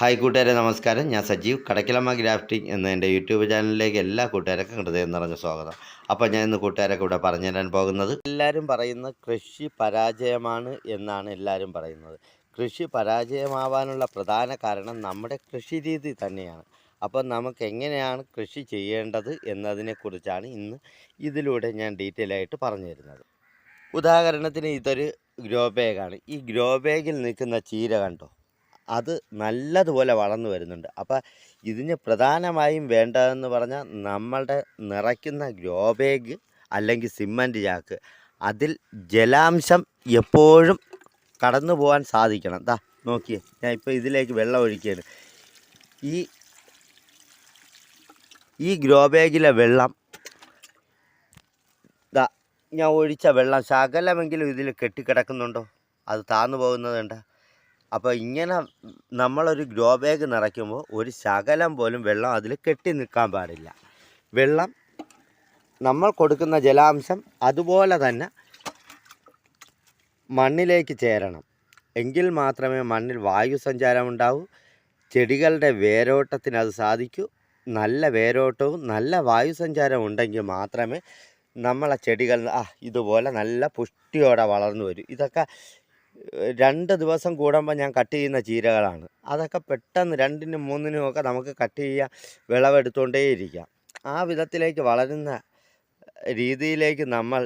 Hi കൂട്ടുകാരെ നമസ്കാരം. ഞാൻ സജീവ് കടക്കിലമ്മ ഗ്രാഫ്റ്റിംഗ് എന്ന എന്റെ യൂട്യൂബ് ചാനലിലേക്ക് എല്ലാ കൂട്ടുകാർക്കും ഹൃദയം നിറഞ്ഞ സ്വാഗതം. അപ്പോൾ ഞാൻ ഇന്ന് കൂട്ടുകാരൊക്കെ ഇവിടെ പറഞ്ഞു തരാൻ പോകുന്നത് എല്ലാവരും പറയുന്ന കൃഷി പരാജയമാണ് എന്നാണ് എല്ലാവരും പറയുന്നത്. കൃഷി പരാജയമാവാനുള്ള പ്രധാന കാരണം നമ്മുടെ കൃഷി രീതി തന്നെയാണ്. അപ്പോൾ നമുക്ക് എങ്ങനെയാണ് കൃഷി ചെയ്യേണ്ടത് എന്നതിനെക്കുറിച്ചാണ് ഇന്ന് ഇതിലൂടെ ഞാൻ ഡീറ്റെയിൽ ആയിട്ട് പറഞ്ഞു തരുന്നത്. ഉദാഹരണത്തിന് ഇതൊരു ഗ്രോ ബാഗാണ്. ഈ ഗ്രോ ബാഗിൽ നിൽക്കുന്ന ചീര കണ്ടോ? അത് നല്ലതുപോലെ വളർന്നു വരുന്നുണ്ട്. അപ്പോൾ ഇതിന് പ്രധാനമായും വേണ്ടതെന്ന് പറഞ്ഞാൽ നമ്മളുടെ നിറയ്ക്കുന്ന ഗ്രോ ബാഗ് അല്ലെങ്കിൽ സിമന്റ് ചാക്ക് അതിൽ ജലാംശം എപ്പോഴും കടന്നു പോകാൻ സാധിക്കണം. ദാ നോക്കിയേ ഞാൻ ഇപ്പോൾ ഇതിലേക്ക് വെള്ളം ഒഴിക്കുകയാണ്. ഈ ഈ ഗ്രോ ബാഗിലെ വെള്ളം ദാ ഞാൻ ഒഴിച്ച വെള്ളം ശകലമെങ്കിലും ഇതിൽ കെട്ടിക്കിടക്കുന്നുണ്ടോ? അത് താന്നു പോകുന്നതുണ്ട് അപ്പോൾ ഇങ്ങനെ നമ്മളൊരു ഗ്രോ ബാഗ് നിറയ്ക്കുമ്പോൾ ഒരു ശകലം പോലും വെള്ളം അതിൽ കെട്ടി നിൽക്കാൻ പാടില്ല. വെള്ളം നമ്മൾ കൊടുക്കുന്ന ജലാംശം അതുപോലെ തന്നെ മണ്ണിലേക്ക് ചേരണം. എങ്കിൽ മാത്രമേ മണ്ണിൽ വായു സഞ്ചാരം ഉണ്ടാവൂ. ചെടികളുടെ വേരോട്ടത്തിന് അത് സാധിക്കൂ. നല്ല വേരോട്ടവും നല്ല വായു സഞ്ചാരം ഉണ്ടെങ്കിൽ മാത്രമേ നമ്മളെ ചെടികൾ ആ ഇതുപോലെ നല്ല പുഷ്ടിയോടെ വളർന്നു വരും. ഇതൊക്കെ രണ്ട് ദിവസം കൂടുമ്പോൾ ഞാൻ കട്ട് ചെയ്യുന്ന ചീരകളാണ്. അതൊക്കെ പെട്ടെന്ന് രണ്ടിനും മൂന്നിനും ഒക്കെ നമുക്ക് കട്ട് ചെയ്യാൻ വിളവെടുത്തുകൊണ്ടേയിരിക്കാം ആ വിധത്തിലേക്ക് വളരുന്ന രീതിയിലേക്ക് നമ്മൾ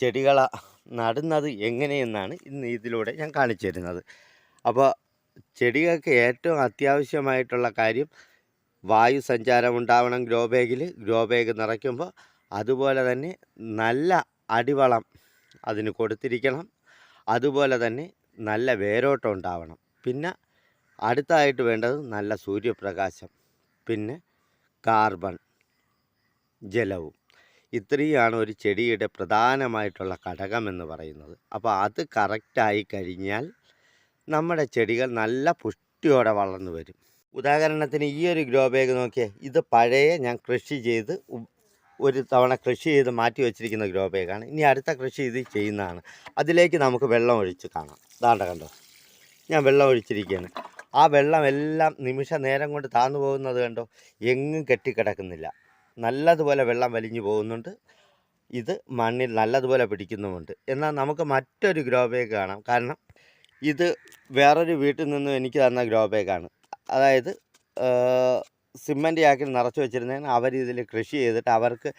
ചെടികളെ നടുന്നത് എങ്ങനെയെന്നാണ് ഇന്ന് ഇതിലൂടെ ഞാൻ കാണിച്ചു തരുന്നത്. അപ്പോൾ ചെടികൾക്ക് ഏറ്റവും അത്യാവശ്യമായിട്ടുള്ള കാര്യം വായു സഞ്ചാരം ഉണ്ടാവണം ഗ്രോ ബാഗിൽ. ഗ്രോ ബാഗ് നിറയ്ക്കുമ്പോൾ അതുപോലെ തന്നെ നല്ല അടിവളം അതിന് കൊടുത്തിരിക്കണം. അതുപോലെ തന്നെ നല്ല വേരോട്ടം ഉണ്ടാവണം. പിന്നെ അടുത്തായിട്ട് വേണ്ടത് നല്ല സൂര്യപ്രകാശം പിന്നെ കാർബൺ ജലവും. ഇത്രയാണ് ഒരു ചെടിയുടെ പ്രധാനമായിട്ടുള്ള ഘടകം എന്ന് പറയുന്നത്. അപ്പോൾ അത് കറക്റ്റായി കഴിഞ്ഞാൽ നമ്മുടെ ചെടികൾ നല്ല പുഷ്ടിയോടെ വളർന്നു വരും. ഉദാഹരണത്തിന് ഈ ഒരു ഗ്രോ ബാഗ് നോക്കിയേ ഇത് പഴയ ഞാൻ കൃഷി ചെയ്ത് ഒരു തവണ കൃഷി ചെയ്ത് മാറ്റി വെച്ചിരിക്കുന്ന ഗ്രോ ബാഗാണ് ഇനി അടുത്ത കൃഷി ഇത് ചെയ്യുന്നതാണ്. അതിലേക്ക് നമുക്ക് വെള്ളം ഒഴിച്ച് കാണാം. ദാണ്ട കണ്ടോ? ഞാൻ വെള്ളം ഒഴിച്ചിരിക്കുകയാണ് ആ വെള്ളം എല്ലാം നിമിഷ നേരം കൊണ്ട് താന്നു പോകുന്നത് കണ്ടോ? എങ്ങും കെട്ടിക്കിടക്കുന്നില്ല. നല്ലതുപോലെ വെള്ളം വലിഞ്ഞു പോകുന്നുണ്ട്. ഇത് മണ്ണിൽ നല്ലതുപോലെ പിടിക്കുന്നുമുണ്ട്. എന്നാൽ നമുക്ക് മറ്റൊരു ഗ്രോ ബാഗ് കാണാം. കാരണം ഇത് വേറൊരു വീട്ടിൽ നിന്നും എനിക്ക് തന്ന ഗ്രോ ബാഗാണ് അതായത് സിമന്റ് ആക്കി നിറച്ച് വെച്ചിരുന്നതിന് അവരിതിൽ കൃഷി ചെയ്തിട്ട് അവർക്ക്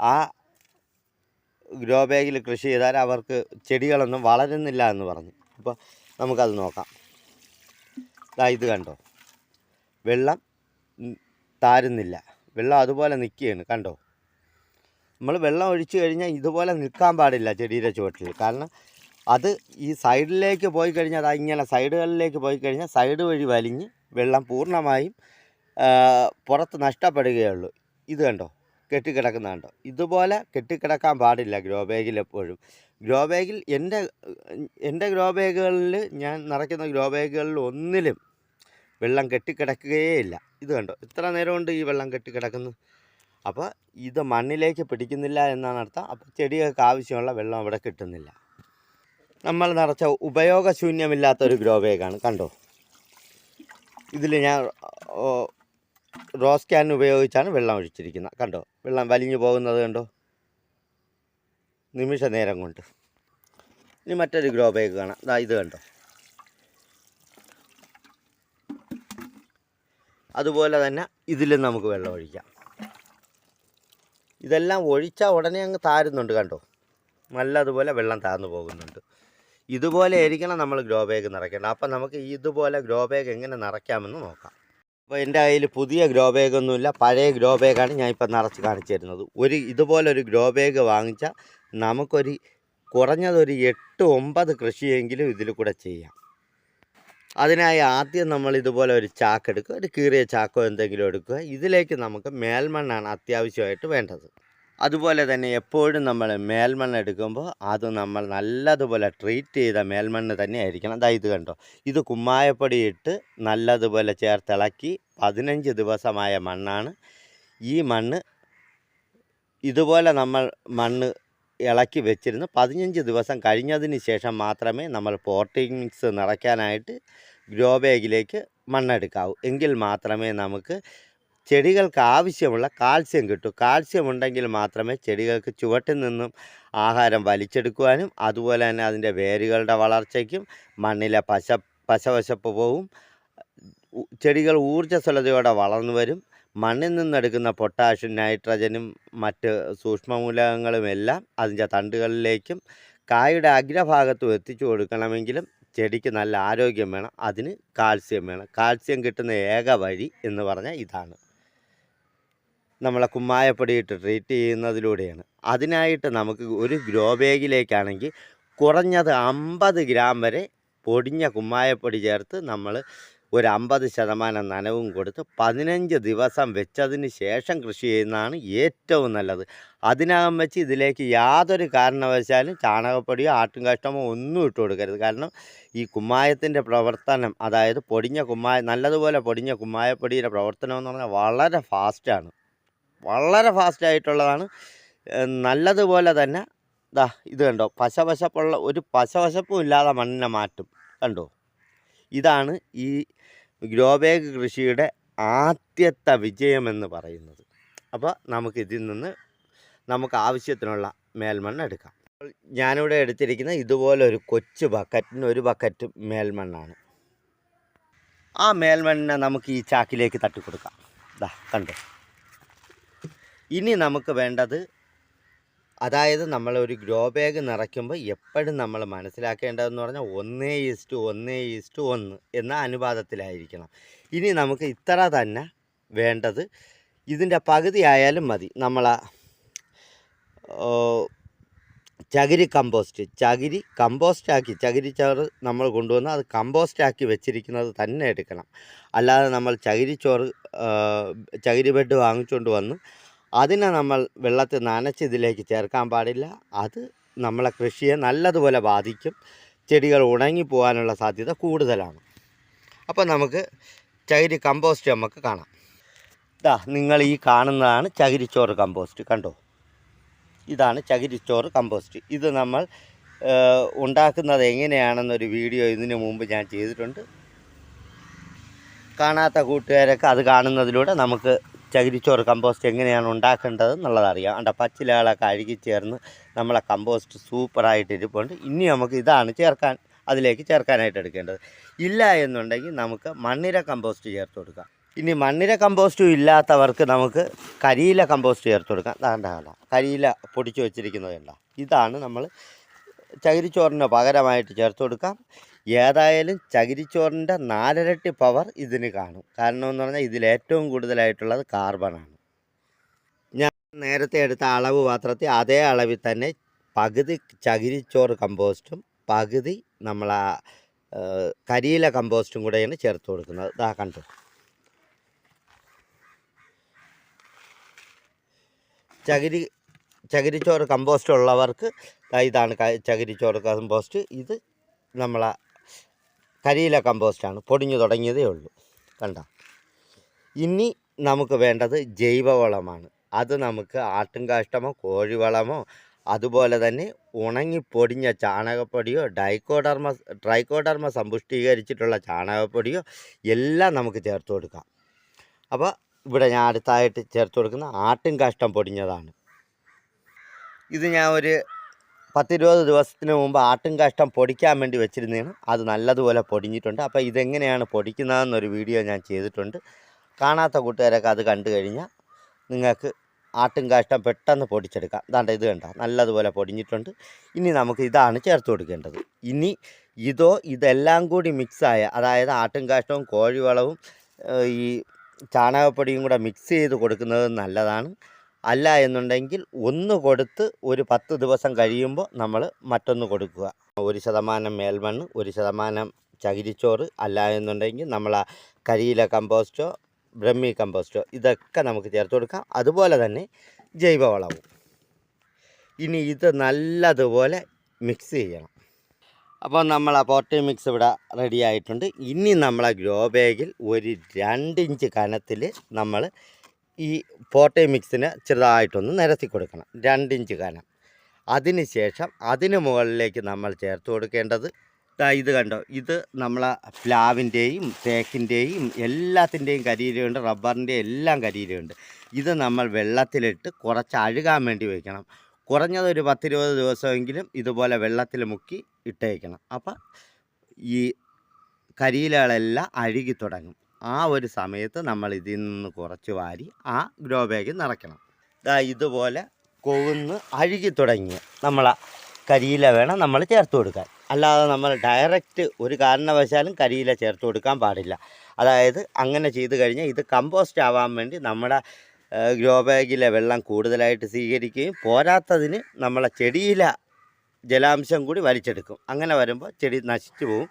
ആ ഗ്രോ ബാഗിൽ കൃഷി ചെയ്താൽ അവർക്ക് ചെടികളൊന്നും വളരുന്നില്ല എന്ന് പറഞ്ഞു. അപ്പോൾ നമുക്കത് നോക്കാം. ഇത് കണ്ടോ? വെള്ളം താരുന്നില്ല. വെള്ളം അതുപോലെ നിൽക്കുകയാണ്. കണ്ടോ? നമ്മൾ വെള്ളം ഒഴിച്ചു കഴിഞ്ഞാൽ ഇതുപോലെ നിൽക്കാൻ പാടില്ല ചെടിയുടെ ചുവട്ടിൽ. കാരണം അത് ഈ സൈഡിലേക്ക് പോയി കഴിഞ്ഞാൽ അത് ഇങ്ങനെ സൈഡുകളിലേക്ക് പോയി കഴിഞ്ഞാൽ സൈഡ് വഴി വലിഞ്ഞ് വെള്ളം പൂർണമായും പുറത്ത് നഷ്ടപ്പെടുകയുള്ളൂ. ഇത് കണ്ടോ? കെട്ടിക്കിടക്കുന്ന കണ്ടോ? ഇതുപോലെ കെട്ടിക്കിടക്കാൻ പാടില്ല ഗ്രോ ബാഗിൽ എപ്പോഴും. ഗ്രോ ബാഗിൽ എന്റെ എന്റെ ഗ്രോ ബാഗുകളിൽ ഞാൻ നിറയ്ക്കുന്ന ഗ്രോ ബാഗുകളിൽ ഒന്നിലും വെള്ളം കെട്ടിക്കിടക്കുകയേ ഇല്ല. ഇത് കണ്ടോ? ഇത്ര നേരം കൊണ്ട് ഈ വെള്ളം കെട്ടിക്കിടക്കുന്നു. അപ്പോൾ ഇത് മണ്ണിലേക്ക് പിടിക്കുന്നില്ല എന്നാണ് അർത്ഥം. അപ്പോൾ ചെടികൾക്ക് ആവശ്യമുള്ള വെള്ളം അവിടെ കിട്ടുന്നില്ല. നമ്മൾ നിറച്ച ഉപയോഗശൂന്യമില്ലാത്തൊരു ഗ്രോ ബാഗാണ്. കണ്ടോ? ഇതിൽ ഞാൻ റോസ് ക്യാൻ ഉപയോഗിച്ചാണ് വെള്ളം ഒഴിച്ചിരിക്കുന്നത്. കണ്ടോ? വെള്ളം വലിഞ്ഞു പോകുന്നത് കണ്ടോ? നിമിഷ നേരം കൊണ്ട്. ഇനി മറ്റൊരു ഗ്രോ ബാഗ് കാണാം. ദാ ഇത് കണ്ടോ? അതുപോലെ തന്നെ ഇതിലും നമുക്ക് വെള്ളം ഒഴിക്കാം. ഇതെല്ലാം ഒഴിച്ചാൽ ഉടനെ അങ്ങ് താരുന്നുണ്ട് കണ്ടോ? നല്ലതുപോലെ വെള്ളം താഴ്ന്നു പോകുന്നുണ്ട്. ഇതുപോലെ ആയിരിക്കണം നമ്മൾ ഗ്രോ ബാഗ് നിറയ്ക്കേണ്ടത്. അപ്പം നമുക്ക് ഇതുപോലെ ഗ്രോ ബാഗ് എങ്ങനെ നിറയ്ക്കാമെന്ന് നോക്കാം. അപ്പോൾ എന്റെ കയ്യിൽ പുതിയ ഗ്രോ ബാഗൊന്നുമില്ല പഴയ ഗ്രോ ബാഗാണ് ഞാൻ ഇപ്പം നിറച്ച് കാണിച്ചു തരുന്നത് ഒരു ഇതുപോലൊരു ഗ്രോ ബാഗ് വാങ്ങിച്ചാൽ നമുക്കൊരു കുറഞ്ഞതൊരു എട്ട് ഒമ്പത് കൃഷിയെങ്കിലും ഇതിൽ കൂടെ ചെയ്യാം. അതിനായി ആദ്യം നമ്മൾ ഇതുപോലെ ഒരു ചാക്ക് എടുക്കുക. ഒരു കീറിയ ചാക്കോ എന്തെങ്കിലും എടുക്കുക. ഇതിലേക്ക് നമുക്ക് മേൽമണ്ണാണ് അത്യാവശ്യമായിട്ട് വേണ്ടത്. അതുപോലെ തന്നെ എപ്പോഴും നമ്മൾ മേൽമണ്ണ് എടുക്കുമ്പോൾ അത് നമ്മൾ നല്ലതുപോലെ ട്രീറ്റ് ചെയ്ത മേൽമണ്ണ് തന്നെ ആയിരിക്കണം. അതായത് ഇത് കണ്ടോ? ഇത് കുമ്മായപ്പൊടി ഇട്ട് നല്ലതുപോലെ ചേർത്തിളക്കി പതിനഞ്ച് ദിവസമായ മണ്ണാണ്. ഈ മണ്ണ് ഇതുപോലെ നമ്മൾ മണ്ണ് ഇളക്കി വെച്ചിരുന്നു. പതിനഞ്ച് ദിവസം കഴിഞ്ഞതിന് ശേഷം മാത്രമേ നമ്മൾ പോട്ടിംഗ് മിക്സ് നിറയ്ക്കാനായിട്ട് ഗ്രോ ബാഗിലേക്ക് മണ്ണെടുക്കാവൂ. എങ്കിൽ മാത്രമേ നമുക്ക് ചെടികൾക്ക് ആവശ്യമുള്ള കാൽസ്യം കിട്ടും. കാൽസ്യം ഉണ്ടെങ്കിൽ മാത്രമേ ചെടികൾക്ക് ചുവട്ടിൽ നിന്നും ആഹാരം വലിച്ചെടുക്കുവാനും അതുപോലെ തന്നെ അതിന്റെ വേരുകളുടെ വളർച്ചയ്ക്കും മണ്ണിലെ പശ പശവശപ്പ് പോവും ചെടികൾ ഊർജസ്വലതയോടെ വളർന്നു വരും. മണ്ണിൽ നിന്നെടുക്കുന്ന പൊട്ടാഷ്യം നൈട്രജനും മറ്റ് സൂക്ഷ്മമൂലകങ്ങളും എല്ലാം അതിന്റെ തണ്ടുകളിലേക്കും കായുടെ അഗ്രഭാഗത്തും എത്തിച്ചു കൊടുക്കണമെങ്കിലും ചെടിക്ക് നല്ല ആരോഗ്യം വേണം. അതിന് കാൽസ്യം വേണം. കാൽസ്യം കിട്ടുന്ന ഏക വഴി എന്ന് പറഞ്ഞാൽ ഇതാണ്. നമ്മളെ കുമ്മായപ്പൊടി ഇട്ട് ട്രീറ്റ് ചെയ്യുന്നതിലൂടെയാണ്. അതിനായിട്ട് നമുക്ക് ഒരു ഗ്രോ ബാഗിലേക്കാണെങ്കിൽ കുറഞ്ഞത് അമ്പത് ഗ്രാം വരെ പൊടിഞ്ഞ കുമ്മായപ്പൊടി ചേർത്ത് നമ്മൾ ഒരു അമ്പത് ശതമാനം നനവും കൊടുത്ത് പതിനഞ്ച് ദിവസം വെച്ചതിന് ശേഷം കൃഷി ചെയ്യുന്നതാണ് ഏറ്റവും നല്ലത്. അതിനകം വെച്ച് ഇതിലേക്ക് യാതൊരു കാരണവശാലും ചാണകപ്പൊടിയോ ആട്ടും കഷ്ടമോ ഒന്നും ഇട്ട് കൊടുക്കരുത്. കാരണം ഈ കുമ്മായത്തിന്റെ പ്രവർത്തനം അതായത് പൊടിഞ്ഞ കുമ്മായ നല്ലതുപോലെ പൊടിഞ്ഞ കുമ്മായപ്പൊടിയുടെ പ്രവർത്തനം എന്ന് പറഞ്ഞാൽ വളരെ ഫാസ്റ്റാണ് വളരെ ഫാസ്റ്റ് ആയിട്ടുള്ളതാണ്. നല്ലതുപോലെ തന്നെ ദാ ഇത് കണ്ടോ പശവശപ്പുള്ള ഒരു പശവശപ്പും ഇല്ലാതെ മണ്ണിനെ മാറ്റും. കണ്ടോ? ഇതാണ് ഈ ഗ്രോ ബാഗ് കൃഷിയുടെ ആദ്യത്തെ വിജയമെന്ന് പറയുന്നത്. അപ്പോൾ നമുക്ക് ഇതിൽ നിന്ന് നമുക്ക് ആവശ്യത്തിനുള്ള മേൽമണ്ണ് എടുക്കാം. ഞാനിവിടെ എടുത്തിരിക്കുന്ന ഇതുപോലെ ഒരു കൊച്ചു ബക്കറ്റിന് ഒരു ബക്കറ്റ് മേൽമണ്ണാണ്. ആ മേൽമണ്ണിനെ നമുക്ക് ഈ ചാക്കിലേക്ക് തട്ടിക്കൊടുക്കാം. ഇതാ കണ്ടോ? ഇനി നമുക്ക് വേണ്ടത് അതായത് നമ്മൾ ഒരു ഗ്രോ ബാഗ് നിറയ്ക്കുമ്പോൾ എപ്പോഴും നമ്മൾ മനസ്സിലാക്കേണ്ടതെന്ന് പറഞ്ഞാൽ ഒന്നേ ഈസ്റ്റ് ഒന്നേ ഈസ്റ്റ് ഒന്ന് എന്ന അനുപാതത്തിലായിരിക്കണം. ഇനി നമുക്ക് ഇത്ര തന്നെ വേണ്ടത് ഇതിന്റെ പകുതി ആയാലും മതി. നമ്മൾ ചകിരി കമ്പോസ്റ്റ് ചകിരി കമ്പോസ്റ്റാക്കി ചകിരി ചോറ് നമ്മൾ കൊണ്ടുവന്ന് അത് കമ്പോസ്റ്റാക്കി വെച്ചിരിക്കുന്നത് തന്നെ എടുക്കണം. അല്ലാതെ നമ്മൾ ചകിരി ചോറ് ചകിരി ബെഡ് വാങ്ങിച്ചുകൊണ്ട് വന്ന് അതിനെ നമ്മൾ വെള്ളത്തിൽ നനച്ച് ഇതിലേക്ക് ചേർക്കാൻ പാടില്ല. അത് നമ്മളെ കൃഷിയെ നല്ലതുപോലെ ബാധിക്കും. ചെടികൾ ഉണങ്ങിപ്പോകാനുള്ള സാധ്യത കൂടുതലാണ്. അപ്പോൾ നമുക്ക് ചകിരി കമ്പോസ്റ്റ് നമുക്ക് കാണാം. ഇതാ നിങ്ങൾ ഈ കാണുന്നതാണ് ചകിരിച്ചോറ് കമ്പോസ്റ്റ് കണ്ടോ? ഇതാണ് ചകിരിച്ചോറ് കമ്പോസ്റ്റ് ഇത് നമ്മൾ ഉണ്ടാക്കുന്നത് എങ്ങനെയാണെന്നൊരു വീഡിയോ ഇതിനു മുമ്പ് ഞാൻ ചെയ്തിട്ടുണ്ട്. കാണാത്ത കൂട്ടുകാരൊക്കെ അത് കാണുന്നതിലൂടെ നമുക്ക് ചകിരിച്ചോറ് കമ്പോസ്റ്റ് എങ്ങനെയാണ് ഉണ്ടാക്കേണ്ടത് എന്നുള്ളതറിയാം അണ്ട പച്ചിലകളൊക്കെ അഴുകി ചേർന്ന് നമ്മളെ കമ്പോസ്റ്റ് സൂപ്പറായിട്ട് ഇരിപ്പുണ്ട്. ഇനി നമുക്ക് ഇതാണ് ചേർക്കാൻ അതിലേക്ക് ചേർക്കാനായിട്ട് എടുക്കേണ്ടത്. ഇല്ല എന്നുണ്ടെങ്കിൽ നമുക്ക് മണ്ണിര കമ്പോസ്റ്റ് ചേർത്ത് കൊടുക്കാം. ഇനി മണ്ണിര കമ്പോസ്റ്റും ഇല്ലാത്തവർക്ക് നമുക്ക് കരിയില കമ്പോസ്റ്റ് ചേർത്ത് കൊടുക്കാം. കണ്ട കരിയില പൊടിച്ച് വെച്ചിരിക്കുന്നത് ഇതാണ് നമ്മൾ ചകിരിച്ചോറിന് പകരമായിട്ട് ചേർത്ത് കൊടുക്കാം. ഏതായാലും ചകിരിച്ചോറിന്റെ നാലരട്ടി പവർ ഇതിന് കാണും. കാരണം എന്ന് പറഞ്ഞാൽ ഇതിലേറ്റവും കൂടുതലായിട്ടുള്ളത് കാർബണാണ് ഞാൻ നേരത്തെ എടുത്ത അളവ് പാത്രത്തിൽ അതേ അളവിൽ തന്നെ പകുതി ചകിരിച്ചോറ് കമ്പോസ്റ്റും പകുതി നമ്മൾ ആ കരിയില കമ്പോസ്റ്റും കൂടെയാണ് ചേർത്ത് കൊടുക്കുന്നത്. ഇതാ കണ്ടു? ചകിരി ചകിരിച്ചോറ് കമ്പോസ്റ്റ് ഉള്ളവർക്ക് ഇതാണ് ചകിരിച്ചോറ് കമ്പോസ്റ്റ് ഇത് നമ്മളെ കരിയില കമ്പോസ്റ്റാണ്. പൊടിഞ്ഞു തുടങ്ങിയതേ ഉള്ളൂ. കണ്ട? ഇനി നമുക്ക് വേണ്ടത് ജൈവവളമാണ്. അത് നമുക്ക് ആട്ടുംകാഷ്ടമോ കോഴിവളമോ അതുപോലെ തന്നെ ഉണങ്ങിപ്പൊടിഞ്ഞ ചാണകപ്പൊടിയോ ഡൈക്കോഡർമ ട്രൈക്കോഡർമ സമ്പുഷ്ടീകരിച്ചിട്ടുള്ള ചാണകപ്പൊടിയോ എല്ലാം നമുക്ക് ചേർത്ത് കൊടുക്കാം. അപ്പോൾ ഇവിടെ ഞാൻ അടുത്തായിട്ട് ചേർത്ത് കൊടുക്കുന്ന ആട്ടും കാഷ്ടം പൊടിഞ്ഞതാണ്. ഇത് ഞാൻ ഒരു പത്തിരുപത് ദിവസത്തിന് മുമ്പ് ആട്ടും കഷ്ടം പൊടിക്കാൻ വേണ്ടി വെച്ചിരുന്നതാണ്. അത് നല്ലതുപോലെ പൊടിഞ്ഞിട്ടുണ്ട്. അപ്പോൾ ഇതെങ്ങനെയാണ് പൊടിക്കുന്നതെന്നൊരു വീഡിയോ ഞാൻ ചെയ്തിട്ടുണ്ട്. കാണാത്ത കൂട്ടുകാരൊക്കെ അത് കണ്ടു കഴിഞ്ഞാൽ നിങ്ങൾക്ക് ആട്ടും കാഷ്ടം പെട്ടെന്ന് പൊടിച്ചെടുക്കാം. അതാണ്ട് ഇത് കണ്ട? നല്ലതുപോലെ പൊടിഞ്ഞിട്ടുണ്ട്. ഇനി നമുക്ക് ഇതാണ് ചേർത്ത് കൊടുക്കേണ്ടത്. ഇനി ഇതോ ഇതെല്ലാം കൂടി മിക്സായ അതായത് ആട്ടും കാഷ്ടവും കോഴിവളവും ഈ ചാണകപ്പൊടിയും കൂടെ മിക്സ് ചെയ്ത് കൊടുക്കുന്നത് നല്ലതാണ്. അല്ല എന്നുണ്ടെങ്കിൽ ഒന്ന് കൊടുത്ത് ഒരു പത്ത് ദിവസം കഴിയുമ്പോൾ നമ്മൾ മറ്റൊന്ന് കൊടുക്കുക. ഒരു ശതമാനം മേൽമണ്ണ് ഒരു ശതമാനം ചകിരിച്ചോറ് അല്ല എന്നുണ്ടെങ്കിൽ നമ്മൾ ആ കരിയില കമ്പോസ്റ്റോ ബ്രഹ്മി കമ്പോസ്റ്റോ ഇതൊക്കെ നമുക്ക് ചേർത്ത് കൊടുക്കാം. അതുപോലെ തന്നെ ജൈവവളവും. ഇനി ഇത് നല്ലതുപോലെ മിക്സ് ചെയ്യണം. അപ്പോൾ നമ്മൾ ആ പോർട്ടി മിക്സ് ഇവിടെ റെഡി ആയിട്ടുണ്ട്. ഇനി നമ്മളെ ഗ്രോ ബാഗിൽ ഒരു രണ്ടിഞ്ച് കനത്തിൽ നമ്മൾ ഈ പോർട്ടി മിക്സിന് ചെറുതായിട്ടൊന്ന് നിരത്തി കൊടുക്കണം. രണ്ടിഞ്ച് കനം. അതിന് ശേഷം അതിന് മുകളിലേക്ക് നമ്മൾ ചേർത്ത് കൊടുക്കേണ്ടത് ഇത് കണ്ടോ? ഇത് നമ്മളെ പ്ലാവിന്റെയും തേക്കിന്റെയും എല്ലാത്തിന്റെയും കരിയിലുണ്ട് റബ്ബറിന്റെ എല്ലാം കരിയിലുണ്ട് ഇത് നമ്മൾ വെള്ളത്തിലിട്ട് കുറച്ച് അഴുകാൻ വേണ്ടി വയ്ക്കണം. കുറഞ്ഞത് ഒരു പത്തിരുപത് ദിവസമെങ്കിലും ഇതുപോലെ വെള്ളത്തിൽ മുക്കി ഇട്ടേക്കണം. അപ്പം ഈ കരിയിലകളെല്ലാം അഴുകി തുടങ്ങും. ആ ഒരു സമയത്ത് നമ്മൾ ഇതിൽ നിന്ന് കുറച്ച് വാരി ആ ഗ്രോ ബാഗ് നിറയ്ക്കണം. ഇതാ ഇതുപോലെ കൊവുന്ന് അഴുകി തുടങ്ങി. നമ്മൾ കരിയില വേണം നമ്മൾ ചേർത്ത് കൊടുക്കാൻ. അല്ലാതെ നമ്മൾ ഡയറക്റ്റ് ഒരു കാരണവശാലും കരിയില ചേർത്ത് കൊടുക്കാൻ പാടില്ല. അതായത് അങ്ങനെ ചെയ്ത് കഴിഞ്ഞാൽ ഇത് കമ്പോസ്റ്റ് ആവാൻ വേണ്ടി നമ്മുടെ ഗ്രോ ബാഗിലെ വെള്ളം കൂടുതലായിട്ട് സ്വീകരിക്കുകയും പോരാത്തതിന് നമ്മളെ ചെടിയിലെ ജലാംശം കൂടി വലിച്ചെടുക്കും. അങ്ങനെ വരുമ്പോൾ ചെടി നശിച്ചു പോകും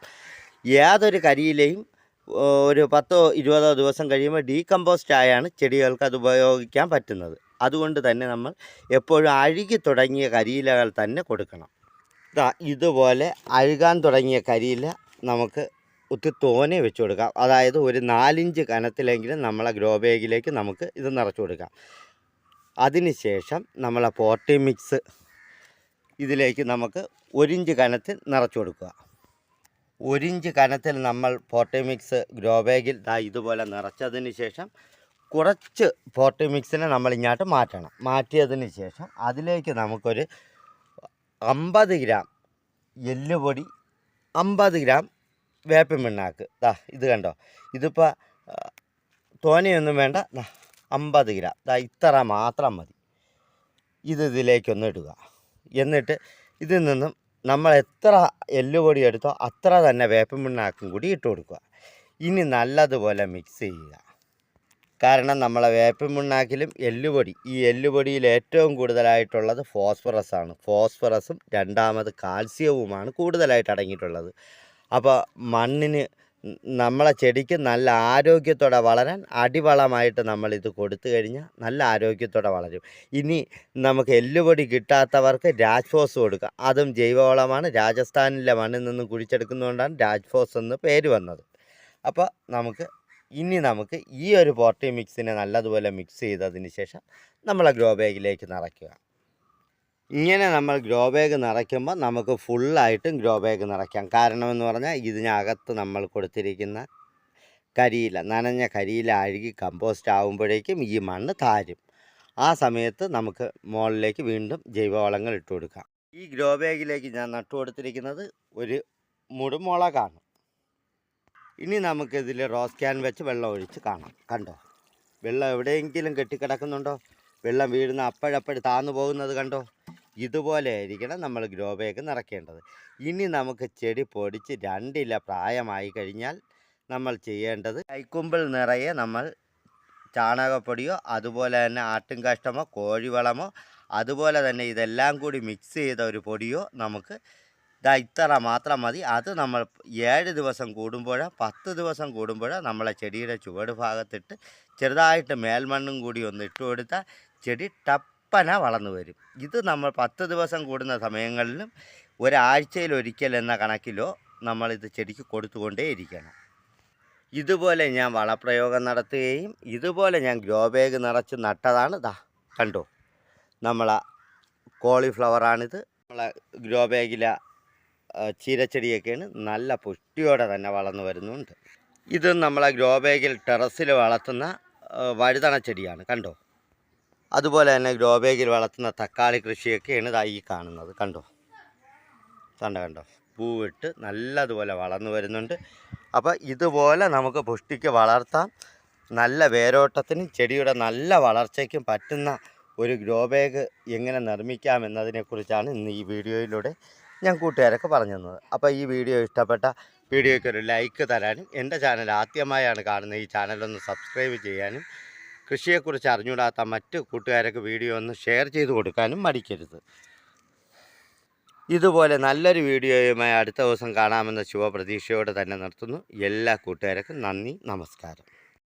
യാതൊരു കരിയിലയും ഒരു പത്തോ ഇരുപതോ ദിവസം കഴിയുമ്പോൾ ഡീകമ്പോസ്റ്റ് ആയാണ് ചെടികൾക്ക് അത് ഉപയോഗിക്കാൻ പറ്റുന്നത്. അതുകൊണ്ട് തന്നെ നമ്മൾ എപ്പോഴും അഴുകി തുടങ്ങിയ കരിയിലകൾ തന്നെ കൊടുക്കണം. ഇതുപോലെ അഴുകാൻ തുടങ്ങിയ കരിയില നമുക്ക് ഒത്തിരി തോനെ വെച്ച് കൊടുക്കാം. അതായത് ഒരു നാലിഞ്ച് കനത്തിലെങ്കിലും നമ്മളെ ഗ്രോ ബാഗിലേക്ക് നമുക്ക് ഇത് നിറച്ച് കൊടുക്കാം. അതിനുശേഷം നമ്മളെ പോട്ടി മിക്സ് ഇതിലേക്ക് നമുക്ക് ഒരിഞ്ച് കനത്തിൽ നിറച്ച് കൊടുക്കുക. ഒരിഞ്ച് കനത്തിൽ നമ്മൾ പോർട്ടിമിക്സ് ഗ്രോ ബാഗിൽ ദാ ഇതുപോലെ നിറച്ചതിന് ശേഷം കുറച്ച് പോർട്ടിമിക്സിനെ നമ്മൾ ഇങ്ങോട്ട് മാറ്റണം. മാറ്റിയതിന് ശേഷം അതിലേക്ക് നമുക്കൊരു അമ്പത് ഗ്രാം എല്ലുപൊടി അമ്പത് ഗ്രാം വേപ്പിൻ പിണ്ണാക്ക് ദാ ഇത് കണ്ടോ? ഇതിപ്പോൾ തോനെയൊന്നും വേണ്ട. അമ്പത് ഗ്രാം. ദാ ഇത്ര മാത്രം മതി. ഇത് ഇതിലേക്കൊന്ന് ഇടുക. എന്നിട്ട് ഇതിൽ നിന്നും നമ്മൾ എത്ര എല്ലുപൊടി എടുത്തോ അത്ര തന്നെ വേപ്പിൻ പിണ്ണാക്കും കൂടി ഇട്ട് കൊടുക്കുക. ഇനി നല്ലതുപോലെ മിക്സ് ചെയ്യുക. കാരണം നമ്മളെ വേപ്പിൻ പിണ്ണാക്കിലും എല്ലുപൊടി. ഈ എല്ലുപൊടിയിൽ ഏറ്റവും കൂടുതലായിട്ടുള്ളത് ഫോസ്ഫറസ് ആണ്. ഫോസ്ഫറസും രണ്ടാമത് കാൽസ്യവുമാണ് കൂടുതലായിട്ട് അടങ്ങിയിട്ടുള്ളത്. അപ്പോൾ മണ്ണിന് നമ്മളെ ചെടിക്ക് നല്ല ആരോഗ്യത്തോടെ വളരാൻ അടിവളമായിട്ട് നമ്മളിത് കൊടുത്തു കഴിഞ്ഞാൽ നല്ല ആരോഗ്യത്തോടെ വളരും. ഇനി നമുക്ക് എല്ലുപൊടി കിട്ടാത്തവർക്ക് രാജ്ഫോസ് കൊടുക്കുക അതും ജൈവവളമാണ്. രാജസ്ഥാനിലെ മണ്ണിൽ നിന്നും കുഴിച്ചെടുക്കുന്നതുകൊണ്ടാണ് രാജ്ഫോസ് എന്ന് പേര് വന്നത്. അപ്പോൾ നമുക്ക് ഇനി നമുക്ക് ഈ ഒരു പോർട്ടി മിക്സിനെ നല്ലതുപോലെ മിക്സ് ചെയ്തതിന് ശേഷം നമ്മളെ ഗ്രോ ബാഗിലേക്ക് നിറയ്ക്കുക. ഇങ്ങനെ നമ്മൾ ഗ്രോ ബാഗ് നിറയ്ക്കുമ്പോൾ നമുക്ക് ഫുള്ളായിട്ടും ഗ്രോ ബാഗ് നിറയ്ക്കാം. കാരണമെന്ന് പറഞ്ഞാൽ ഇതിനകത്ത് നമ്മൾ കൊടുത്തിരിക്കുന്ന കരിയില നനഞ്ഞ കരിയില അഴുകി കമ്പോസ്റ്റ് ആകുമ്പോഴേക്കും ഈ മണ്ണ് താരും. ആ സമയത്ത് നമുക്ക് മുകളിലേക്ക് വീണ്ടും ജൈവവളങ്ങൾ ഇട്ട് കൊടുക്കാം. ഈ ഗ്രോ ബാഗിലേക്ക് ഞാൻ നട്ടു കൊടുത്തിരിക്കുന്നത് ഒരു മുടുമുളകാണ്. ഇനി നമുക്കിതിൽ റോസ് ക്യാൻ വെച്ച് വെള്ളം ഒഴിച്ച് കാണാം. കണ്ടോ? വെള്ളം എവിടെയെങ്കിലും കെട്ടിക്കിടക്കുന്നുണ്ടോ? വെള്ളം വീഴുന്ന അപ്പോഴപ്പോഴും താന്നു പോകുന്നത് കണ്ടോ? ഇതുപോലെ ആയിരിക്കണം നമ്മൾ ഗ്രോ ബാഗ് നിറയ്ക്കേണ്ടത് ഇനി നമുക്ക് ചെടി പൊടിച്ച് രണ്ടില പ്രായമായി കഴിഞ്ഞാൽ നമ്മൾ ചെയ്യേണ്ടത് കൈക്കുമ്പിൾ നിറയെ നമ്മൾ ചാണകപ്പൊടിയോ അതുപോലെ തന്നെ ആട്ടും കാഷ്ടമോ കോഴിവളമോ അതുപോലെ തന്നെ ഇതെല്ലാം കൂടി മിക്സ് ചെയ്ത ഒരു പൊടിയോ നമുക്ക് ഇതാ ഇത്ര മാത്രം മതി. അത് നമ്മൾ ഏഴ് ദിവസം കൂടുമ്പോഴോ പത്ത് ദിവസം കൂടുമ്പോഴോ നമ്മളെ ചെടിയുടെ ചുവട് ഭാഗത്തിട്ട് ചെറുതായിട്ട് മേൽമണ്ണും കൂടി ഒന്ന് ഇട്ട് കൊടുത്താൽ ചെടി ടപ്പന വളർന്നു വരും. ഇത് നമ്മൾ പത്ത് ദിവസം കൂടുന്ന സമയങ്ങളിലും ഒരാഴ്ചയിൽ ഒരിക്കൽ എന്ന കണക്കിലോ നമ്മളിത് ചെടിക്ക് കൊടുത്തുകൊണ്ടേ ഇരിക്കണം. ഇതുപോലെ ഞാൻ വളപ്രയോഗം നടത്തുകയും ഇതുപോലെ ഞാൻ ഗ്രോ ബാഗ് നിറച്ച് നട്ടതാണ് ദാ കണ്ടോ. നമ്മളെ കോളിഫ്ലവറാണിത്. നമ്മളെ ഗ്രോ ബാഗിലെ ചീരച്ചെടിയൊക്കെയാണ് നല്ല പുഷ്ടിയോടെ തന്നെ വളർന്നു വരുന്നുണ്ട്. ഇത് നമ്മളെ ഗ്രോ ബാഗിൽ ടെറസിൽ വളർത്തുന്ന വഴുതണ ചെടിയാണ് കണ്ടോ. അതുപോലെ തന്നെ ഗ്രോ ബാഗിൽ വളർത്തുന്ന തക്കാളി കൃഷിയൊക്കെയാണ് ഇതായി കാണുന്നത്. കണ്ടോ? കണ്ട കണ്ടോ? പൂവിട്ട് നല്ലതുപോലെ വളർന്നു വരുന്നുണ്ട്. അപ്പോൾ ഇതുപോലെ നമുക്ക് പുഷ്ടിക്ക് വളർത്താം. നല്ല വേരോട്ടത്തിനും ചെടിയുടെ നല്ല വളർച്ചയ്ക്കും പറ്റുന്ന ഒരു ഗ്രോ ബാഗ് എങ്ങനെ നിർമ്മിക്കാം എന്നതിനെക്കുറിച്ചാണ് ഇന്ന് ഈ വീഡിയോയിലൂടെ ഞാൻ കൂട്ടുകാരൊക്കെ പറഞ്ഞു തന്നത്. അപ്പോൾ ഈ വീഡിയോ ഇഷ്ടപ്പെട്ട വീഡിയോയ്ക്ക് ഒരു ലൈക്ക് തരാനും എന്റെ ചാനൽ ആദ്യമായാണ് കാണുന്നത് ഈ ചാനലൊന്ന് സബ്സ്ക്രൈബ് ചെയ്യാനും കൃഷിയെക്കുറിച്ച് അറിഞ്ഞുകൂടാത്ത മറ്റ് കൂട്ടുകാരൊക്കെ വീഡിയോ ഒന്ന് ഷെയർ ചെയ്ത് കൊടുക്കാനും മടിക്കരുത്. ഇതുപോലെ നല്ലൊരു വീഡിയോയുമായി അടുത്ത ദിവസം കാണാമെന്ന ശുഭപ്രതീക്ഷയോടെ തന്നെ നിർത്തുന്നു. എല്ലാ കൂട്ടുകാർക്കും നന്ദി നമസ്കാരം.